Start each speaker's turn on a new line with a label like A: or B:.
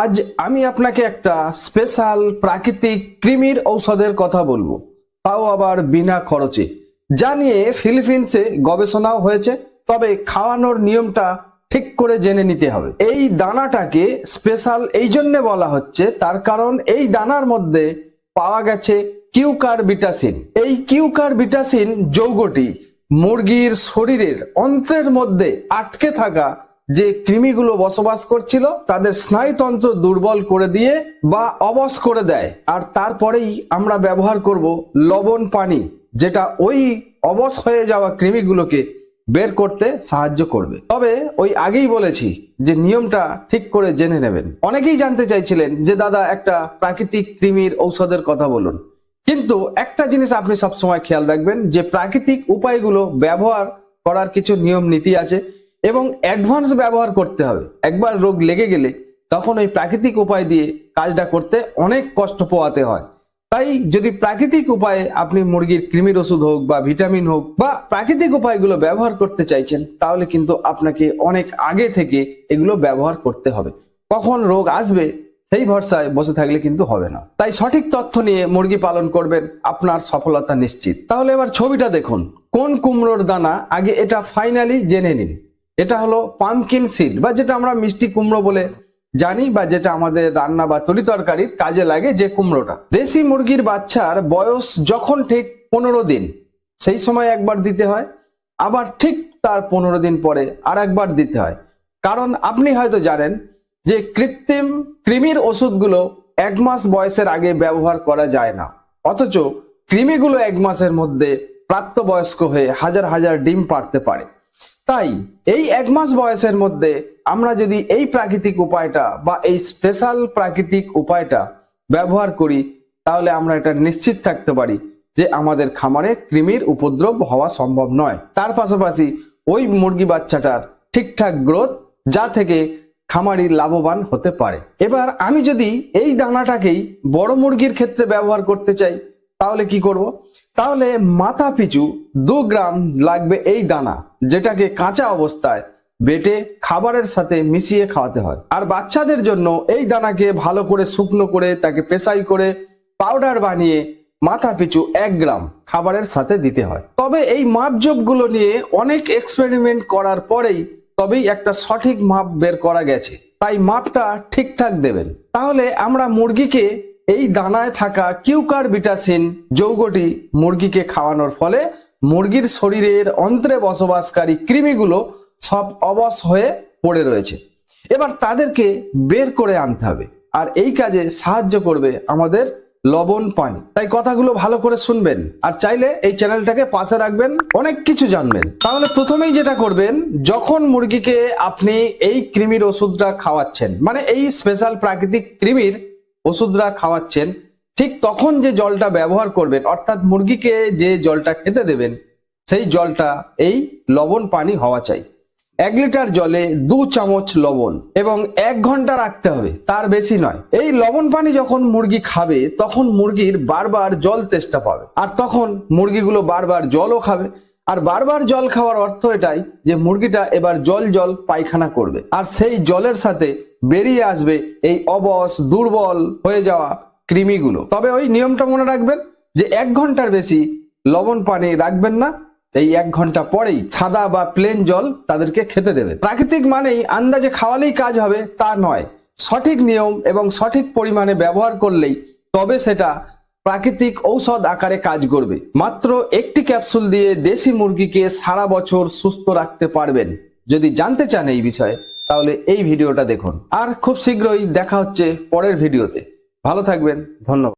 A: আজ আমি আপনাকে একটা স্পেশাল প্রাকৃতিক কৃমির ঔষধের কথা বলব। তাও আবার বিনা খরচে। যা নিয়ে ফিলিপিন্সে গবেষণাও হয়েছে, তবে খাওয়ানোর নিয়মটা ঠিক করে জেনে নিতে হবে। এই দানাটাকে স্পেশাল এই জন্য বলা হচ্ছে, তার কারণ এই দানার মধ্যে পাওয়া গেছে কিউকার বিটাসিন এই কিউকার বিটাসিন যৌগটি মুরগির শরীরের অন্ত্রের মধ্যে আটকে থাকা যে কৃমিগুলো বসবাস করছিল, তাদের স্নায়ুতন্ত্র দুর্বল করে দিয়ে বা অবশ করে দেয়। আর তারপরেই আমরা ব্যবহার করব লবণ পানি, যেটা ওই অবশ হয়ে যাওয়া কৃমিগুলোকে বের করতে সাহায্য করবে। তবে ওই আগেই বলেছি যে নিয়মটা ঠিক করে জেনে নেবেন। অনেকেই জানতে চাইছিলেন যে, দাদা, একটা প্রাকৃতিক কৃমির ঔষধের কথা বলুন। কিন্তু একটা জিনিস আপনি সবসময় খেয়াল রাখবেন যে, প্রাকৃতিক উপায়গুলো ব্যবহার করার কিছু নিয়ম নীতি আছে। এবং অ্যাডভান্স ব্যবহার করতে হবে। একবার রোগ লেগে গেলে তখন ওই প্রাকৃতিক উপায় দিয়ে কাজটা করতে অনেক কষ্ট পোয়াতে হয়। তাই যদি প্রাকৃতিক উপায়ে আপনি মুরগির কৃমির ওষুধ হোক বা ভিটামিন হোক বা প্রাকৃতিক উপায়গুলো ব্যবহার করতে চাইছেন, তাহলে কিন্তু আপনাকে অনেক আগে থেকে এগুলো ব্যবহার করতে হবে। কখন রোগ আসবে সেই ভরসায় বসে থাকলে কিন্তু হবে না। তাই সঠিক তথ্য নিয়ে মুরগি পালন করবেন, আপনার সফলতা নিশ্চিত। তাহলে এবার ছবিটা দেখুন। কোন কুমড়োর দানা? আগে এটা ফাইনালি জেনে নিন। এটা হলো পামকিন সিড বা যেটা আমরা মিষ্টি কুমড়ো বলে জানি বা যেটা আমাদের রান্না বা তরি তরকারির কাজে লাগে যে কুমড়োটা। দেশি মুরগির বাচ্চার বয়স যখন ঠিক পনেরো দিন, সেই সময় একবার দিতে হয়, আবার ঠিক তার পনেরো দিন পরে আর একবার দিতে হয়। কারণ আপনি হয়তো জানেন যে কৃত্রিম কৃমির ওষুধগুলো এক মাস বয়সের আগে ব্যবহার করা যায় না। অথচ কৃমিগুলো এক মাসের মধ্যে প্রাপ্তবয়স্ক হয়ে হাজার হাজার ডিম পারতে পারে। তাই এই এক মাস বয়সের মধ্যে আমরা যদি এই প্রাকৃতিক উপায়টা বা এই স্পেশাল প্রাকৃতিক উপায়টা ব্যবহার করি, তাহলে আমরা এটা নিশ্চিত থাকতে পারি যে আমাদের খামারে কৃমির উপদ্রব হওয়া সম্ভব নয়। তার পাশাপাশি ওই মুরগি বাচ্চাটার ঠিকঠাক গ্রোথ যা থেকে খামারি লাভবান হতে পারে। এবার আমি যদি এই দানাটাকেই বড় মুরগির ক্ষেত্রে ব্যবহার করতে চাই, তাহলে কি করব? তাহলে মাথা পিছু দু গ্রাম লাগবে এই দানা, যেটাকে কাঁচা অবস্থায় বেটে খাবারের সাথে মিশিয়ে খাওয়াতে হয়। আর বাচ্চাদের জন্য এই দানাকে ভালো করে শুকনো করে তাকে পেশাই করে পাউডার বানিয়ে মাথা পিছু এক গ্রাম খাবারের সাথে দিতে হয়। তবে এই মাপজোপগুলো নিয়ে অনেক এক্সপেরিমেন্ট করার পরেই তবেই একটা সঠিক মাপ বের করা গেছে। তাই মাপটা ঠিকঠাক দেবেন। তাহলে আমরা মুরগিকে এই দানায় থাকা কিউকার বিটাসিন যৌগটি মুরগিকে খাওয়ানোর ফলে মুরগির শরীরের অন্ত্রে বসবাসকারী কৃমিগুলো সব অবশ হয়ে পড়ে রয়েছে। এবার তাদেরকে বের করে আনতে হবে আর এই কাজে সাহায্য করবে আমাদের লবণ পানি। তাই কথাগুলো ভালো করে শুনবেন আর চাইলে এই চ্যানেলটাকে পাশে রাখবেন, অনেক কিছু জানবেন। তাহলে প্রথমেই যেটা করবেন, যখন মুরগিকে আপনি এই কৃমির ওষুধটা খাওয়াচ্ছেন মানে এই স্পেশাল প্রাকৃতিক কৃমির ওষুধটা খাওয়াচ্ছেন, ঠিক তখন যে জলটা ব্যবহার করবেন, অর্থাৎ মুরগিকে যে জলটা খেতে দেবেন, সেই জলটা এই লবণ পানি হওয়া চাই। এক লিটার জলে দু চামচ লবণ এবং এক ঘণ্টা রাখতে হবে, তার বেশি নয়। এই লবণ পানি যখন মুরগি খাবে, তখন মুরগির বারবার জল তেষ্টা পাবে। আর তখন মুরগিগুলো বারবার জলও খাবে। আর বারবার জল খাওয়ার অর্থ এটাই যে মুরগিটা এবার জল জল পায়খানা করবে। আর সেই জলের সাথে বেরিয়ে আসবে এই অবস দুর্বল হয়ে যাওয়া কৃমিগুলো। তবে ওই নিয়মটা মনে রাখবেন যে এক ঘণ্টার বেশি লবণ পানি রাখবেন না, এই এক ঘণ্টা পরেই সাদা বা প্লেন জল তাদেরকে খেতে দেবে প্রাকৃতিক মানেই আন্দাজে খাওয়ালেই কাজ হবে তা নয়। সঠিক নিয়ম এবং সঠিক পরিমাণে ব্যবহার করলেই তবে সেটা প্রাকৃতিক ঔষধ আকারে কাজ করবে। মাত্র একটি ক্যাপসুল দিয়ে দেশি মুরগিকে সারা বছর সুস্থ রাখতে পারবেন। যদি জানতে চান এই বিষয়ে, তাহলে এই ভিডিওটা দেখুন। আর খুব শীঘ্রই দেখা হচ্ছে পরের ভিডিওতে। ভালো থাকবেন, ধন্যবাদ।